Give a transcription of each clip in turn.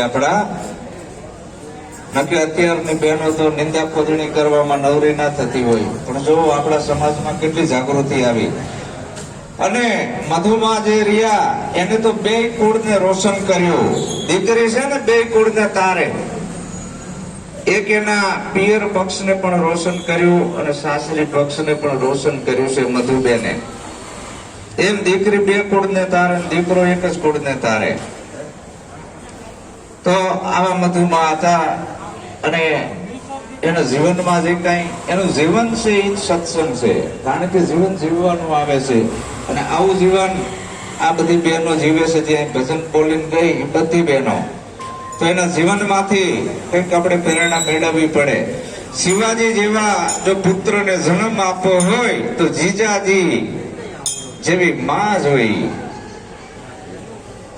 આપણા. નક્કી અત્યારની બહેનો તો નિંદા ખોદણી કરવામાં નવરી ના થતી હોય. પણ જો આપણા સમાજમાં કેટલી જાગૃતિ આવી. અને મધુમાં જે રહ્યા, એને તો બે કુળને રોશન કર્યું. દીકરી છે ને બે કુળને તારે. એક એના પિયર પક્ષને પણ રોશન કર્યું અને સાસરી પક્ષને પણ રોશન કર્યું છે મધુબેને. એમ દીકરી બે કુળને તારે દીકરો એક જ કુળને તારે. તો આવા મધુમાં હતા અને એના જીવનમાં જે કઈ, એનું જીવન છે એ સત્સંગ છે. કારણ કે જીવન જીવવાનું આવે છે. અને આવું જીવન આ બધી બહેનો જીવે છે, જે ભજન બોલીને ગઈ બધી બહેનો. તો એના જીવનમાંથી કંઈક આપણે પ્રેરણા મેળવવી પડે. શિવાજી જેવા જો પુત્રને જન્મ આપવો હોય, તો જીજાજી જેવી માં જોઈ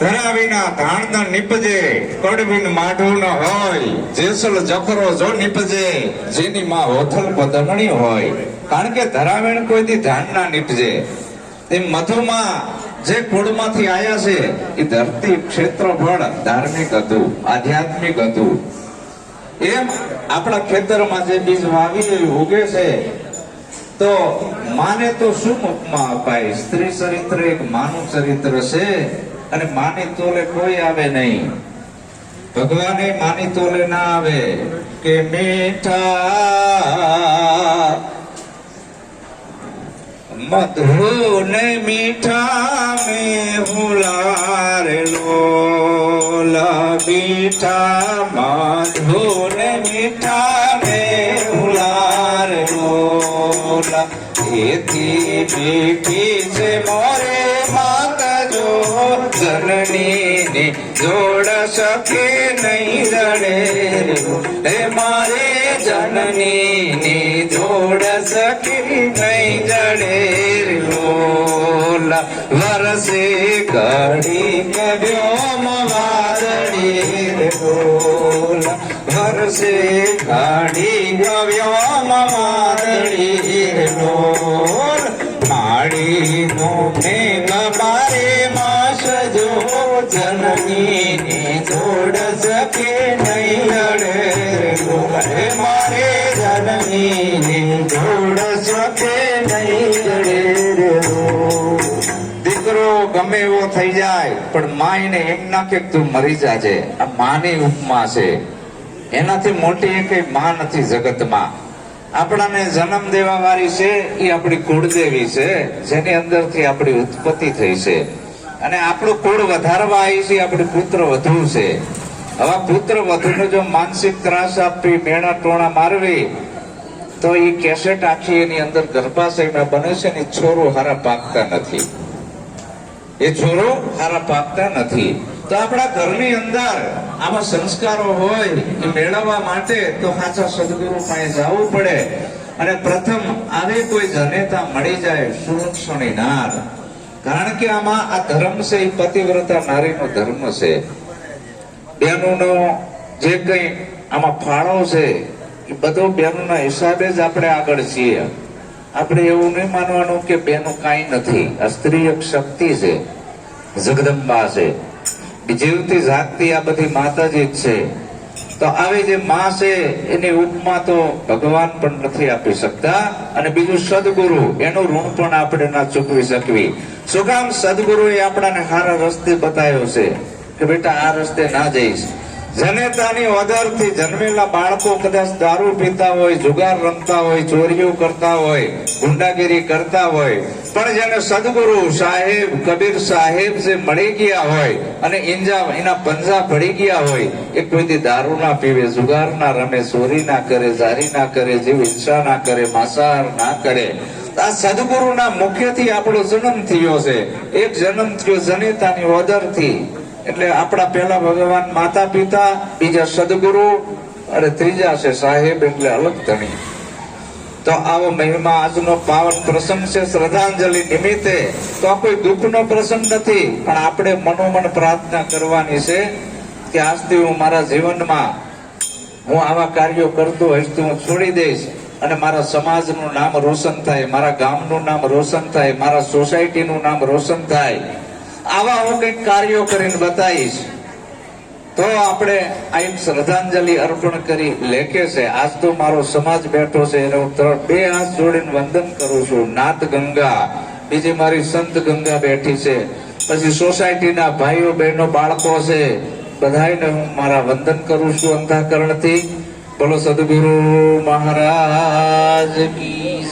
ધરાવીના ધાણ ન નીપજે, કડવીન માઢું ન હોય. જેસલ જખરો જો નીપજે, જેની માં હોથલ પદણણી હોય. કારણ કે ધરાવીણ કોઈથી ધાણ ના નીપજે? એમ મધુમાં જે કુળમાંથી આયા છે, એ ધરતી ક્ષેત્રફળ ધાર્મિક હતું, આધ્યાત્મિક હતું. એમ આપણા ખેતરમાં જે બીજ વાવી ઉગે છે, તો માને તો શું ઉપમા અપાય સ્ત્રી ચરિત્ર એક માનું ચરિત્ર છે. અને માની તોલે કોઈ આવે નહીં ભગવાને માની તોલે ના આવે કે મીઠા મધુ ને મીઠા મે હુલાર લોલા મીઠા મધુ ને મીઠા મે હુલાર લોલા એથી મીઠી છે મોરે માત જો જનની જોડ શકે નહીં રડે. હે મારે જનની જોડ શકે નહીં જડે લોલા વરસે ઘડી કવ્યોમ વાદળી લોલા વરસે ઘડી કવ્યોમ વાદળી લોલ માડી નો ગમે એવો થઈ જાય, પણ માયને એમ ના કે તું મરી જાજે. આ માની ઉપમા છે. એનાથી મોટી એ કઈ માં નથી જગતમાં. આપણાને જન્મ દેવા વાળી છે એ આપણી કુળદેવી છે, જેની અંદરથી આપણી ઉત્પત્તિ થઈ છે. અને આપણું કુળ વધારવા આવી છે, આપણું પુત્ર વધુ છે. હવે પુત્ર વધુને જો માનસિક ત્રાસ આપવી, મેણા ટોણા મારવી, તો એ કેસેટ આખી એની અંદર ગર્ભાશયમાં બને છે ને છોરો હારા પાકતા નથી. એ છોરો સારા પાકતા નથી. તો આપણા ઘરની અંદર આવા સંસ્કારો હોય એ મેળવવા માટે તો સાચા સદગુરુ પાસે જવું પડે. અને પ્રથમ આવે કોઈ જનેતા મળી જાય સુરક્ષણી નાર કારણ કે આમાં આ ધર્મ છે એ પતિવ્રતા નારીનો ધર્મ છે. બહેનોનો જે કંઈ આમાં ફાળો છે, એ બધો બહેનોના હિસાબે જ આપણે આગળ છીએ. આપણે એવું નહીં માનવાનું કે બેનું કાંઈ નથી. આ સ્ત્રી એક શક્તિ છે, જગદંબા છે. જીવતી જાગતી આ બધી માતાજી જ છે. તો આવી જે માં છે, એની ઉપમા તો ભગવાન પણ નથી આપી શકતા. અને બીજું સદગુરુ, એનું ઋણ પણ આપણે ના ચૂકવી શકવી. શું કામ સદગુરુએ આપણાને સારા રસ્તે બતાવ્યો છે? કે બેટા, આ રસ્તે ના જઈશ. જનેતાની વગરથી જન્મેલા બાળકો કદાચ દારૂ પીતા હોય, જુગાર રમતા હોય, ચોરીઓ કરતા હોય, ગુંડાગીરી કરતા હોય, પણ જેને સદગુરુ સાહેબ, કબીર સાહેબ જે મળી ગયા હોય અને ઇંજા એના પંજા પડી ગયા હોય, એ કોઈથી દારૂ ના પીવે, જુગાર ના રમે, ચોરી ના કરે જારી ના કરે, જીવ હિંસા ના કરે, માંસાહાર ના કરે. આ સદગુરુના મુખ્યથી આપણો જન્મ થયો છે. એક જન્મ થયો જનેતાની વદરથી. એટલે આપણા પહેલા ભગવાન માતા પિતા, બીજા સદગુરુ અને ત્રીજા છે સાહેબ એટલે અલગ ધણી. તો આવો મહિમા આજનો પાવન પ્રસંગ છે, શ્રદ્ધાંજલિ નિમિત્તે. તો આ કોઈ દુઃખનો પ્રસંગ નથી, પણ આપણે મનોમન પ્રાર્થના કરવાની છે કે આજથી હું મારા જીવનમાં હું આવા કાર્યો કરતો હોઈશ તો હું છોડી દઈશ અને મારા સમાજનું નામ રોશન થાય, મારા ગામનું નામ રોશન થાય, મારા સોસાયટીનું નામ રોશન થાય. આવા હું કંઈક કાર્યો કરીને બતાવીશ. તો આપણે અહીં શ્રદ્ધાંજલિ અર્પણ કરી લેખે છે. આજ તો મારો સમાજ બેઠો છે. એનો બે હાથ જોડીને વંદન કરું છું. નાથ ગંગા. બીજી મારી સંત ગંગા બેઠી છે. પછી સોસાયટીના ભાઈઓ, બહેનો, બાળકો છે. બધાને હું મારા વંદન કરું છું અંધાકરણથી. બોલો સદગુરુ મહારાજ કી